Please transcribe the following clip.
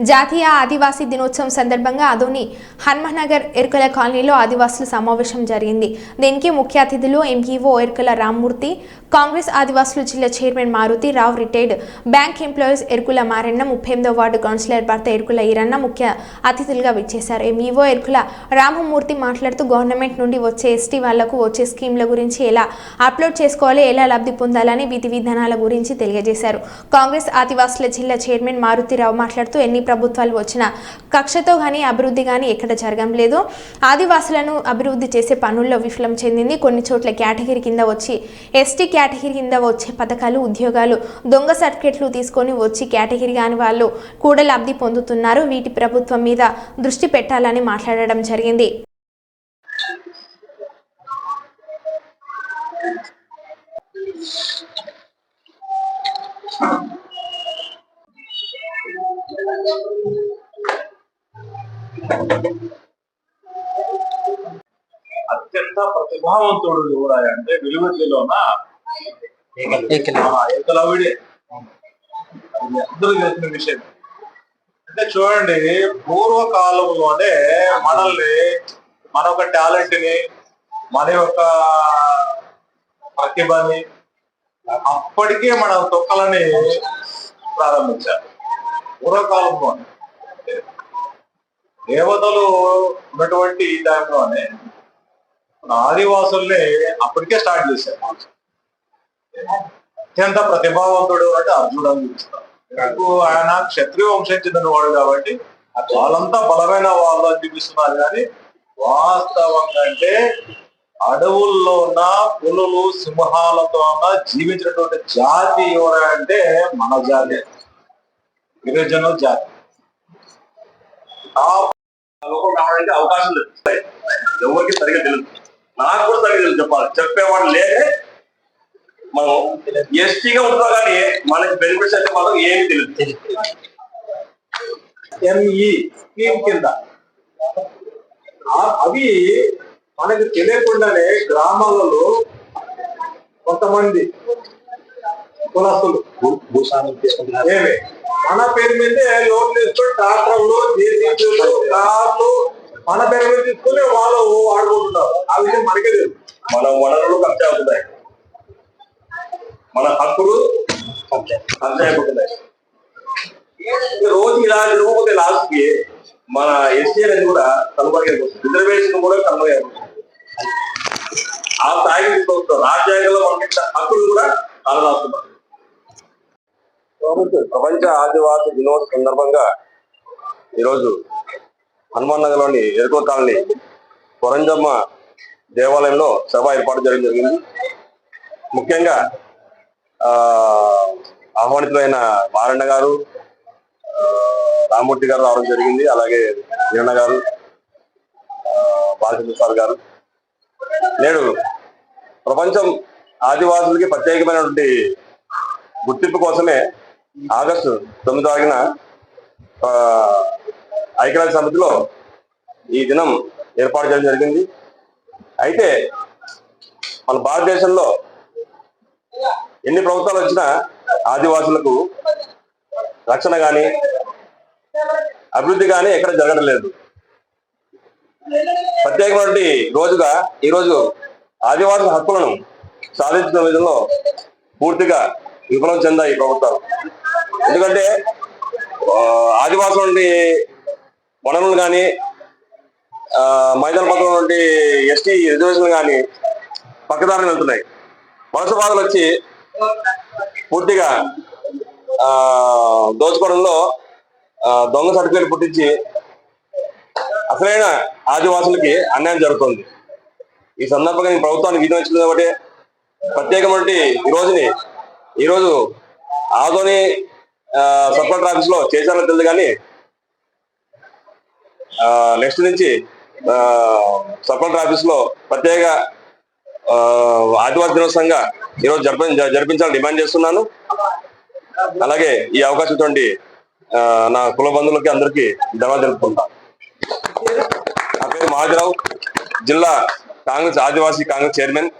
జాతీయ ఆదివాసీ దినోత్సవం సందర్భంగా అదోని హన్మనగర్ ఎరుకల కాలనీలో ఆదివాసుల సమావేశం జరిగింది. దీనికి ముఖ్య అతిథులు ఎంఈఓ ఎరుకల రామ్మూర్తి కాంగ్రెస్ ఆదివాసులు జిల్లా chairman Maruthi Rao retired. Bank employees Erukula Maranna ముప్పై ఎనిమిదో వార్డు కౌన్సిలర్ భర్త ఎరుకుల ఈరన్న ముఖ్య అతిథులుగా విచ్చేశారు. ఎంఈఓ ఎరుకుల రామమూర్తి మాట్లాడుతూ గవర్నమెంట్ నుండి వచ్చే ఎస్టీ వాళ్ళకు వచ్చే స్కీమ్ల గురించి ఎలా అప్లోడ్ చేసుకోవాలి ఎలా లబ్ధి పొందాలని విధి విధానాల గురించి తెలియజేశారు. కాంగ్రెస్ ఆదివాసుల జిల్లా చైర్మన్ మారుతిరావు మాట్లాడుతూ ఎన్ని ప్రభుత్వాలు వచ్చినా కక్షతో కానీ అభివృద్ధి కానీ ఎక్కడ జరగం లేదు. ఆదివాసులను అభివృద్ధి చేసే పనుల్లో విఫలం చెందింది కొన్ని చోట్ల కేటగిరీ కింద వచ్చి ఎస్టీ కేటగిరీ కింద వచ్చే పథకాలు ఉద్యోగాలు దొంగ సర్టిఫికెట్లు తీసుకొని వచ్చి కేటగిరీ కాని వాళ్ళు కూడా లబ్ధి పొందుతున్నారు. వీటి ప్రభుత్వం మీద దృష్టి పెట్టాలని మాట్లాడడం జరిగింది. అత్యంత ప్రతిభావంతుడు ఎవరాయ అంటే వెలువెట్టిలోన ఏకలవిడే అది అందరూ తెలిసిన విషయం. అంటే చూడండి పూర్వకాలంలోనే మనల్ని మన యొక్క టాలెంట్ని మన యొక్క ప్రతిభని అప్పటికే మన తొక్కలని ప్రారంభించారు. పూర్వకాలంలోనే. దేవతలు ఉన్నటువంటి ఈ టైంలోనే మన ఆదివాసుల్ని అప్పటికే స్టార్ట్ చేశారు. అత్యంత ప్రతిభావంతుడు అంటే అర్జునుడు అని చూపిస్తారు ఆయన క్షత్రియ వంశం చెందిన వాడు కాబట్టి వాళ్ళంతా బలమైన వాళ్ళు అని చూపిస్తున్నారు కానీ వాస్తవంగా అంటే అడవుల్లో ఉన్న పులులు సింహాలతో ఉన్న జీవించినటువంటి జాతి ఎవరంటే మన జాతి. గిరిజనుల జాతి. ఆ లోకం రావడానికి అవకాశం లేదు. ఎవరికి సరిగా తెలియదు నాకు కూడా సరిగా తెలియదు చెప్పాలి. చెప్పేవాడు లేదే. మనం ఎస్టీగా ఉంటున్నా కానీ మనకి బెనిఫిట్స్ అయితే మాత్రం ఏమి తెలియదు ఎంఈ స్కీమ్ కింద. అవి మనకు తెలియకుండానే గ్రామాలలో కొంతమంది కులస్తులు. భూస్వామి తీసుకుంటున్నారు. ఏమి? మన పేరు మీదే లోన్ తీసుకుని ట్రాక్టర్లు జేసీబీలు కార్లు మన పేరు మీద తీసుకుని వాళ్ళు వాడుకుంటున్నారు ఆ విషయం మనకే తెలుసు. మన వనరులు ఖర్చు అవుతున్నాయి. మన హక్కులు ఖర్చు అయిపోతున్నాయి. రోజు ఇలా తిరుగుతుంటే లాస్ట్కి మన ఎస్టీ అనేది కూడా కనుమరుగైపోతుంది. రిజర్వేషన్ కూడా కనుమరుగైపోతుంది. ఆ స్థాయికి తీసుకొస్తారు రాజ్యాంగంలో మనకి హక్కులు కూడా కలదాస్తున్నారు ప్రపంచ ఆదివాసి దినోత్సవం సందర్భంగా ఈరోజు హనుమాన్ నగర్లోని ఎరుకో కాలనీ కొరంజమ్మ దేవాలయంలో సభ ఏర్పాటు చేయడం జరిగింది. ముఖ్యంగా ఆహ్వానితులైన మారಣ್ణ గారు రామూర్తి రామ్మూర్తి గారు రావడం జరిగింది. అలాగే వీరಣ್ణ గారు బాలచంద్రసార్ సార్ గారు. నేడు ప్రపంచం ఆదివాసులకి ప్రత్యేకమైనటువంటి గుర్తింపు కోసమే ఆగస్టు తొమ్మిది తారీఖున ఐక్యరాజ్య సమితిలో ఈ దినం ఏర్పాటు చేయడం జరిగింది. అయితే మన భారతదేశంలో ఎన్ని ప్రభుత్వాలు వచ్చినా ఆదివాసులకు రక్షణ కానీ అభివృద్ధి కానీ ఎక్కడ జరగడం లేదు. ప్రత్యేకమైనటువంటి రోజుగా ఈరోజు ఆదివాసుల హక్కులను సాధించిన విధంలో పూర్తిగా విఫలం చెందా ఈ ప్రభుత్వాలు? ఎందుకంటే ఆ, ఆదివాసుల నుండి వనరులు కానీ మైదాన పథకం నుండి ఎస్టీ రిజర్వేషన్ కానీ పక్కదారిని వెళ్తున్నాయి. వలస బాధలు వచ్చి పూర్తిగా ఆ, దోచుకోవడంలో దొంగ సర్టిఫికేట్ పుట్టించి అసలైన ఆదివాసులకి అన్యాయం జరుగుతుంది. ఈ సందర్భంగా నేను ప్రభుత్వాన్ని విధించింది కాబట్టి ప్రత్యేకమైన ఈ రోజుని ఈ రోజు ఆదోని సబ్ ఆఫీస్లో చేశారో తెలియదు కానీ నెక్స్ట్ నుంచి సబ్ ఆఫీస్లో ప్రత్యేక ఆదివాసీ దినోత్సవంగా ఈరోజు జరిపి జరిపించాలని డిమాండ్ చేస్తున్నాను. అలాగే ఈ అవకాశం ఇటువంటి నా కుల బంధువులకి అందరికీ ధన్యవాదాలు తెలుపుకుంటా. నా పేరు మహాజరావు జిల్లా కాంగ్రెస్ ఆదివాసీ కాంగ్రెస్ చైర్మన్.